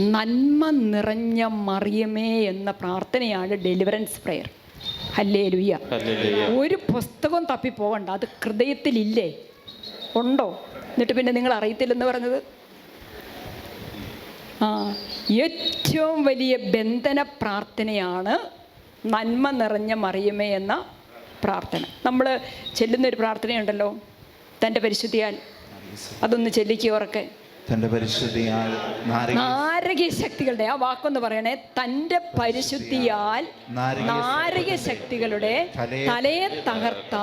നന്മ നിറഞ്ഞ മറിയമേ എന്ന പ്രാർത്ഥനയാണ് ഡെലിവറൻസ് പ്രെയർ അല്ലേ ലുയ്യ. ഒരു പുസ്തകം തപ്പി പോകണ്ട അത് ഹൃദയത്തിലില്ലേ? ഉണ്ടോ? എന്നിട്ട് പിന്നെ നിങ്ങൾ അറിയത്തില്ലെന്ന് പറഞ്ഞത്? ആ ഏറ്റവും വലിയ ബന്ധന പ്രാർത്ഥനയാണ് നന്മ നിറഞ്ഞ മറിയമേ എന്ന പ്രാർത്ഥന. നമ്മൾ ചെല്ലുന്നൊരു പ്രാർത്ഥനയുണ്ടല്ലോ തന്റെ പരിശുദ്ധിയാൽ. അതൊന്ന് ചെല്ലിക്കുവറക്കെ തന്റെ പരിശുദ്ധിയാൽ നാരകീയ ശക്തികളുടെ ആ വാക്കൊന്ന് പറയണേ. തന്റെ പരിശുദ്ധിയാൽ നാരകീയ ശക്തികളുടെ തലയെ- തകർത്ത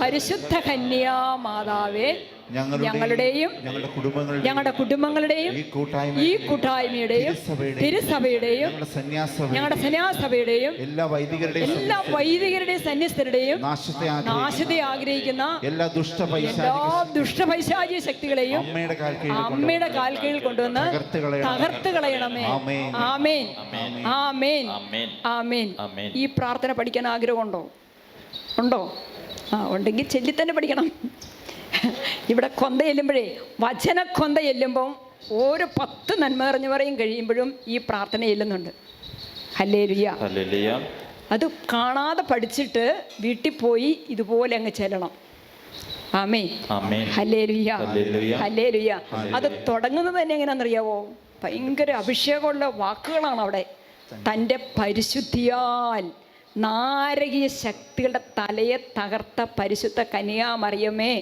പരിശുദ്ധ കന്യാ മാതാവേ ഞങ്ങളുടെയും ഞങ്ങളുടെ കുടുംബങ്ങളുടെയും ഞങ്ങളുടെ കുടുംബങ്ങളുടെയും ഈ കൂട്ടായ്മ ഈ കൂട്ടായ്മയുടെയും തിരുസഭയുടെയും ഞങ്ങളുടെ സന്യാസ ഞങ്ങളുടെ സന്യാസഭയുടെയും എല്ലാ വൈദികരുടെയും എല്ലാ വൈദികരുടെയും സന്യസ്തരുടെയും നാശത്തെ ആഗ്രഹിക്കുന്ന എല്ലാ ദുഷ്ട ദുഷ്ടപൈശാചിക ശക്തികളെയും അമ്മയുടെ കാൽ കീഴിൽ അമ്മയുടെ കാൽ കീഴിൽ കൊണ്ടുവന്ന് തകർത്ത് കളയണമേ. ആമേൻ. ആമേൻ ആമേൻ ആമേൻ. ആമേൻ ആമേൻ. ഈ പ്രാർത്ഥന പഠിക്കാൻ ആഗ്രഹമുണ്ടോ ഉണ്ടോ ആ ഉണ്ടെങ്കിൽ ചെല്ലി തന്നെ പഠിക്കണം ഇവിടെ കൊന്ത ചെല്ലുമ്പോഴേ വചന കൊന്ത ചെല്ലുമ്പം ഓരോ പത്ത് നന്മ നിറഞ്ഞു പറയും കഴിയുമ്പോഴും ഈ പ്രാർത്ഥന ചെല്ലുന്നുണ്ട് ഹല്ലേലൂയ. അത് കാണാതെ പഠിച്ചിട്ട് വീട്ടിൽ പോയി ഇതുപോലെ അങ്ങ് ചെല്ലണം. ആമേ ഹല്ലേലൂയ. ഹല്ലേലൂയ. അത് തുടങ്ങുന്നത് തന്നെ എങ്ങനെയാണെന്നറിയാവോ? ഭയങ്കര അഭിഷേകമുള്ള വാക്കുകളാണ് അവിടെ. തന്റെ പരിശുദ്ധിയാൽ നാരകീയ ശക്തികളുടെ തലയെ തകർത്ത പരിശുദ്ധ കന്യാമറിയമേ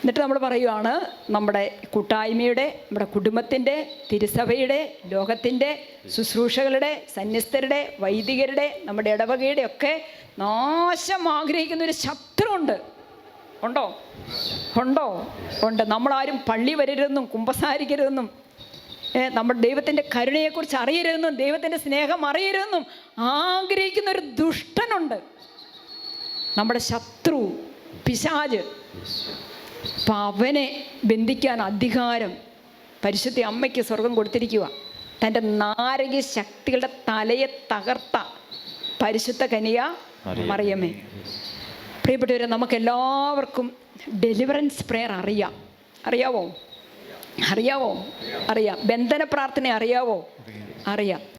എന്നിട്ട് നമ്മൾ പറയുവാണ് നമ്മുടെ കൂട്ടായ്മയുടെ നമ്മുടെ കുടുംബത്തിന്റെ തിരുസഭയുടെ ലോകത്തിന്റെ ശുശ്രൂഷകളുടെ സന്യസ്തരുടെ വൈദികരുടെ നമ്മുടെ ഇടവകയുടെ ഒക്കെ നാശം ആഗ്രഹിക്കുന്ന ഒരു ശത്രുണ്ട് ഉണ്ടോ? ഉണ്ടോ? ഉണ്ട്. നമ്മളാരും പള്ളി വരരുതെന്നും കുമ്പസാരിക്കരുതെന്നും നമ്മുടെ ദൈവത്തിന്റെ കരുണയെക്കുറിച്ച് അറിയരുതെന്നും ദൈവത്തിന്റെ സ്നേഹം അറിയരുതെന്നും ആഗ്രഹിക്കുന്ന ഒരു ദുഷ്ടനുണ്ട്. നമ്മുടെ ശത്രു പിശാജ് അപ്പം അവനെ ബന്ധിക്കാൻ അധികാരം പരിശുദ്ധ അമ്മയ്ക്ക് സ്വർഗം കൊടുത്തിരിക്കുക തന്റെ നാരകീയ ശക്തികളുടെ തലയെ തകർത്ത പരിശുദ്ധ കനിയ മറിയമ്മേ പ്രിയപ്പെട്ടവരെ നമുക്ക് എല്ലാവർക്കും ഡെലിവറൻസ് പ്രെയർ അറിയാം. അറിയാവോ? അറിയാവോ? അറിയാം. ബന്ധന പ്രാർത്ഥന അറിയാവോ? അറിയാം.